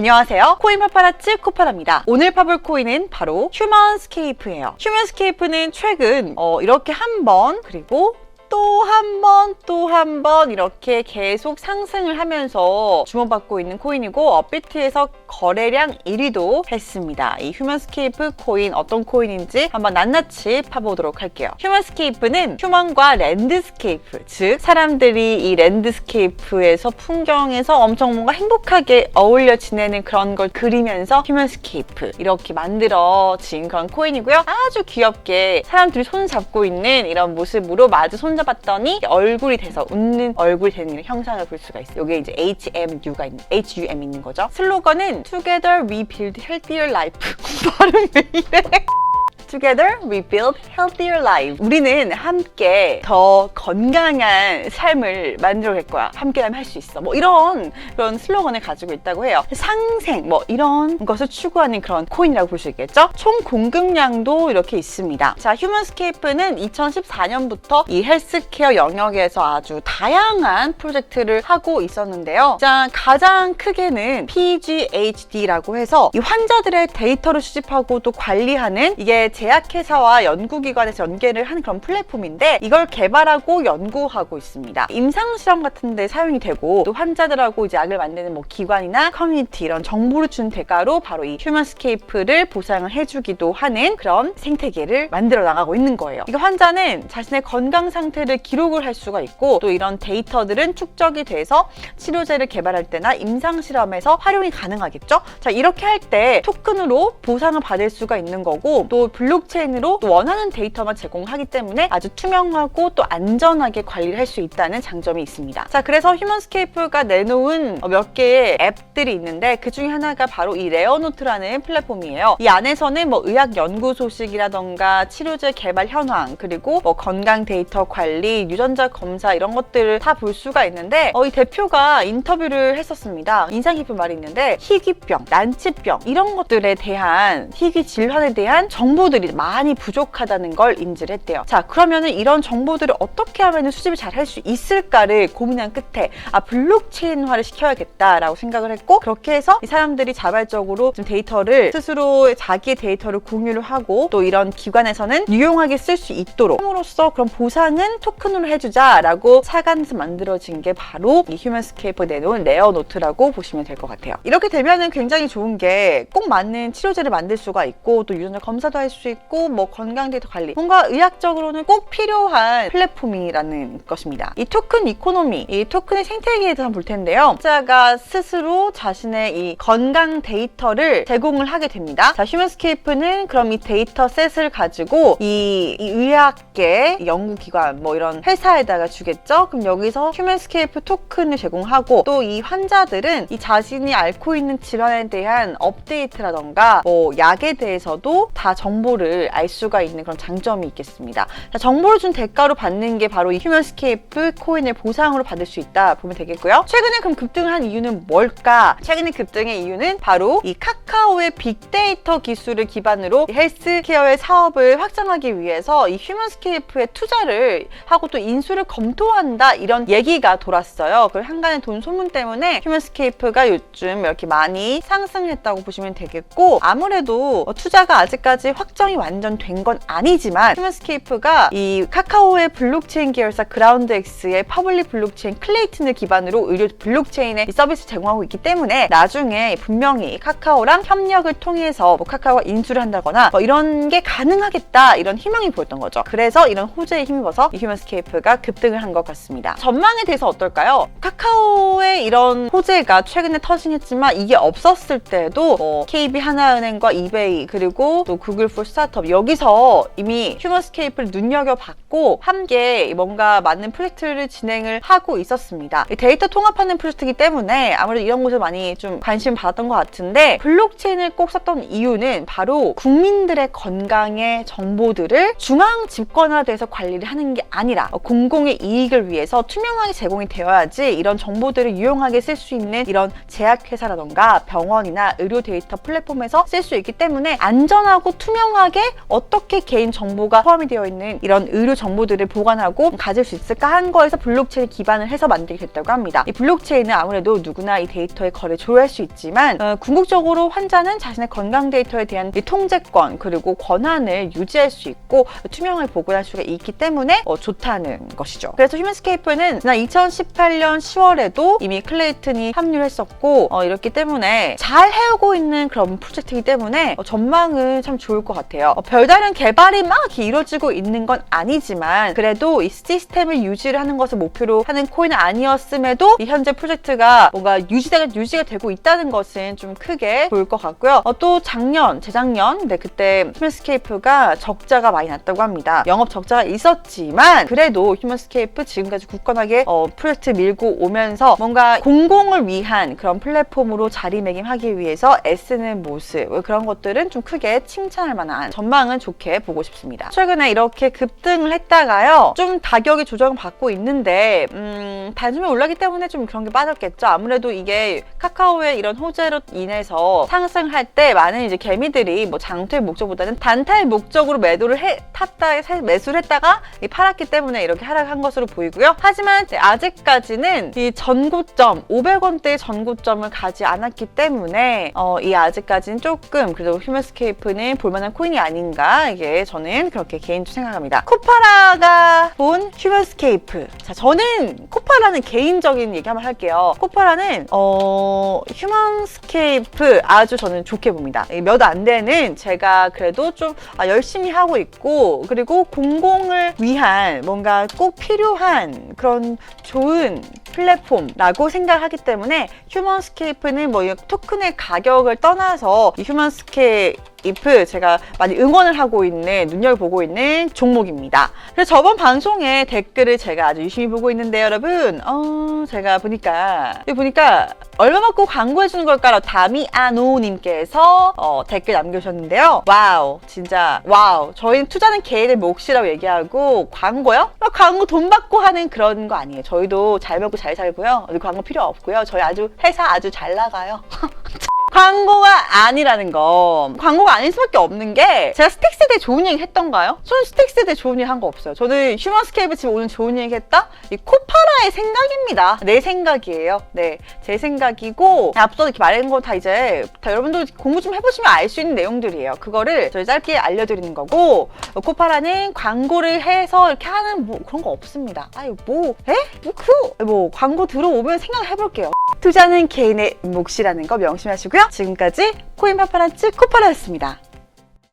안녕하세요. 코인 파파라치 코파라입니다. 오늘 파볼 코인은 바로 휴먼스케이프예요. 휴먼스케이프는 최근 어, 이렇게 한 번 그리고 또 한 번, 또 한 번 이렇게 계속 상승을 하면서 주목받고 있는 코인이고 업비트에서 거래량 1위도 했습니다. 이 휴먼스케이프 코인 어떤 코인인지 한번 낱낱이 파보도록 할게요. 휴먼스케이프는 휴먼과 랜드스케이프, 즉 사람들이 이 랜드스케이프에서 풍경에서 엄청 뭔가 행복하게 어울려 지내는 그런 걸 그리면서 휴먼스케이프 이렇게 만들어진 그런 코인이고요. 아주 귀엽게 사람들이 손 잡고 있는 이런 모습으로 마주 손 잡았더니 얼굴이 돼서 웃는 얼굴이 되는 형상을 볼 수가 있어요. 이게 이제 HMU가 있는 HUM 있는 거죠. 슬로건은 Together We Build Healthier Life. 발음 왜 이래? Together we build healthier lives. 우리는 함께 더 건강한 삶을 만들어갈 거야. 함께라면 할 수 있어. 뭐 이런 그런 슬로건을 가지고 있다고 해요. 상생 뭐 이런 것을 추구하는 그런 코인이라고 볼 수 있겠죠. 총 공급량도 이렇게 있습니다. 자, 휴먼스케이프는 2014년부터 이 헬스케어 영역에서 아주 다양한 프로젝트를 하고 있었는데요. 자, 가장 크게는 PGHD라고 해서 이 환자들의 데이터를 수집하고 또 관리하는 이게 제약회사와 연구기관에서 연계를 하는 그런 플랫폼인데 이걸 개발하고 연구하고 있습니다. 임상실험 같은 데 사용이 되고 또 환자들하고 이제 약을 만드는 뭐 기관이나 커뮤니티 이런 정보를 준 대가로 바로 이 휴먼스케이프를 보상을 해주기도 하는 그런 생태계를 만들어 나가고 있는 거예요. 이거 환자는 자신의 건강 상태를 기록을 할 수가 있고 또 이런 데이터들은 축적이 돼서 치료제를 개발할 때나 임상실험에서 활용이 가능하겠죠? 자, 이렇게 할 때 토큰으로 보상을 받을 수가 있는 거고 또 블록체인으로 또 원하는 데이터만 제공하기 때문에 아주 투명하고 또 안전하게 관리를 할 수 있다는 장점이 있습니다. 자, 그래서 휴먼스케이프가 내놓은 몇 개의 앱들이 있는데 그 중에 하나가 바로 이 레어노트라는 플랫폼이에요. 이 안에서는 뭐 의학 연구 소식이라던가 치료제 개발 현황 그리고 뭐 건강 데이터 관리, 유전자 검사 이런 것들을 다 볼 수가 있는데 어, 이 대표가 인터뷰를 했었습니다. 인상 깊은 말이 있는데 희귀병, 난치병 이런 것들에 대한 희귀 질환에 대한 정보들 이 많이 부족하다는 걸 인지를 했대요. 자, 그러면은 이런 정보들을 어떻게 하면 수집을 잘 할 수 있을까를 고민한 끝에 아 블록체인화를 시켜야겠다라고 생각을 했고 그렇게 해서 이 사람들이 자발적으로 좀 데이터를 스스로 자기의 데이터를 공유를 하고 또 이런 기관에서는 유용하게 쓸 수 있도록 함으로써 그런 보상은 토큰으로 해주자라고 사간에서 만들어진 게 바로 이 휴먼스케이프 내놓은 레어노트라고 보시면 될 것 같아요. 이렇게 되면은 굉장히 좋은 게 꼭 맞는 치료제를 만들 수가 있고 또 유전자 검사도 할수 있고 뭐 건강 데이터 관리 뭔가 의학적으로는 꼭 필요한 플랫폼이라는 것입니다. 이 토큰 이코노미, 이 토큰의 생태계에 대해서 볼 텐데요. 자가 스스로 자신의 이 건강 데이터를 제공을 하게 됩니다. 자, 휴먼스케이프는 그럼 이 데이터 셋을 가지고 이, 이 의학계 연구기관 뭐 이런 회사에다가 주겠죠. 그럼 여기서 휴먼스케이프 토큰을 제공하고 또 이 환자들은 이 자신이 앓고 있는 질환에 대한 업데이트라던가 뭐 약에 대해서도 다 정보를 알 수가 있는 그런 장점이 있겠습니다. 자, 정보를 준 대가로 받는 게 바로 이 휴먼스케이프 코인을 보상으로 받을 수 있다 보면 되겠고요. 최근에 그럼 급등을 한 이유는 뭘까? 최근에 급등의 이유는 바로 이 카카오의 빅데이터 기술을 기반으로 이 헬스케어의 사업을 확장하기 위해서 이 휴먼스케이프에 투자를 하고 또 인수를 검토한다 이런 얘기가 돌았어요. 그 한간의 돈 소문 때문에 휴먼스케이프가 요즘 이렇게 많이 상승했다고 보시면 되겠고 아무래도 어, 투자가 아직까지 확정 이 완전 된 건 아니지만 휴먼스케이프가 이 카카오의 블록체인 계열사 그라운드엑스의 퍼블릭 블록체인 클레이튼을 기반으로 의료 블록체인의 이 서비스 제공하고 있기 때문에 나중에 분명히 카카오랑 협력을 통해서 뭐 카카오가 인수를 한다거나 뭐 이런 게 가능하겠다 이런 희망이 보였던 거죠. 그래서 이런 호재에 힘입어서 이 휴먼스케이프가 급등을 한 것 같습니다. 전망에 대해서 어떨까요? 카카오의 이런 호재가 최근에 터진 했지만 이게 없었을 때도 뭐 KB 하나은행과 이베이 그리고 또 구글 for 스 타트업 여기서 이미 휴먼스케이프를 눈여겨봤고 함께 뭔가 많은 프로젝트를 진행을 하고 있었습니다. 이 데이터 통합하는 프로젝트이기 때문에 아무래도 이런 곳에 많이 좀 관심 받았던 것 같은데 블록체인을 꼭 썼던 이유는 바로 국민들의 건강의 정보들을 중앙 집권화돼서 관리를 하는 게 아니라 공공의 이익을 위해서 투명하게 제공이 되어야지 이런 정보들을 유용하게 쓸 수 있는 이런 제약회사라던가 병원이나 의료 데이터 플랫폼에서 쓸 수 있기 때문에 안전하고 투명하 게 안전하게 어떻게 개인 정보가 포함이 되어 있는 이런 의료 정보들을 보관하고 가질 수 있을까 한 거에서 블록체인 기반을 해서 만들게 됐다고 합니다. 이 블록체인은 아무래도 누구나 이 데이터의 거래 조회할 수 있지만 어, 궁극적으로 환자는 자신의 건강 데이터에 대한 이 통제권 그리고 권한을 유지할 수 있고 투명하게 보관할 수가 있기 때문에 어, 좋다는 것이죠. 그래서 휴먼스케이프는 지난 2018년 10월에도 이미 클레이튼이 합류했었고 어, 이렇기 때문에 잘 해오고 있는 그런 프로젝트이기 때문에 어, 전망은 참 좋을 것 같아요. 어, 별다른 개발이 막 이루어지고 있는 건 아니지만 그래도 이 시스템을 유지를 하는 것을 목표로 하는 코인은 아니었음에도 이 현재 프로젝트가 뭔가 유지가 유지가 되고 있다는 것은 좀 크게 보일 것 같고요. 어, 또 작년, 재작년, 네 그때 휴먼스케이프가 적자가 많이 났다고 합니다. 영업 적자가 있었지만 그래도 휴먼스케이프 지금까지 굳건하게 어, 프로젝트 밀고 오면서 뭔가 공공을 위한 그런 플랫폼으로 자리매김하기 위해서 애쓰는 모습 그런 것들은 좀 크게 칭찬할 만한 전망은 좋게 보고 싶습니다. 최근에 이렇게 급등을 했다가요 좀 가격이 조정받고 있는데 음, 단숨에 올랐기 때문에 좀 그런 게 빠졌겠죠. 아무래도 이게 카카오의 이런 호재로 인해서 상승할 때 많은 이제 개미들이 뭐 장투의 목적보다는 단타의 목적으로 매도를 해 탔다 사- 매수를 했다가 이 팔았기 때문에 이렇게 하락한 것으로 보이고요. 하지만 아직까지는 이 전고점 500원대의 전고점을 가지 않았기 때문에 어, 이 아직까지는 조금 그래도 휴먼스케이프는 볼만한 코인 이 아닌가 이게 저는 그렇게 개인적으로 생각합니다. 코파라가 본 휴먼스케이프. 자 저는 코파라는 개인적인 얘기 한번 할게요. 코파라는 어, 휴먼스케이프 아주 저는 좋게 봅니다. 몇 안 되는 제가 그래도 좀 아, 열심히 하고 있고 그리고 공공을 위한 뭔가 꼭 필요한 그런 좋은 플랫폼라고 생각하기 때문에 휴먼스케이프는 뭐이 토큰의 가격을 떠나서 이 휴먼스케이프 제가 많이 응원을 하고 있는 눈여겨보고 있는 종목입니다. 그래서 저번 방송에 댓글을 제가 아주 유심히 보고 있는데 여러분 어 제가 보니까 보니까 얼마 받고 광고해 주는 걸까요? 다미아노님께서 어, 댓글 남겨주셨는데요. 와우, 진짜 와우. 저희는 투자는 개인의 몫이라고 얘기하고 광고요? 막 광고 돈 받고 하는 그런 거 아니에요. 저희도 잘 먹고 잘 살고요. 광고 필요 없고요. 저희 아주 회사 아주 잘 나가요. 광고가 아니라는 거. 광고가 아닐 수밖에 없는 게 제가 스택스에 대해 좋은 얘기 했던가요? 저는 스택스에 대해 좋은 얘기 한 거 없어요. 저는 휴먼스케이프 지금 오늘 좋은 얘기 했다? 이 코파라의 생각입니다. 내 생각이에요. 네. 제 생각이고 앞서 이렇게 말한 거 다 이제 다 여러분도 공부 좀 해보시면 알 수 있는 내용들이에요. 그거를 저희 짧게 알려드리는 거고 어, 코파라는 광고를 해서 이렇게 하는 뭐 그런 거 없습니다. 아유 뭐 에? 뭐 그? 뭐 광고 들어오면 생각해볼게요. 투자는 개인의 몫이라는 거 명심하시고요. 지금까지 코인 파파란츠 코파라였습니다.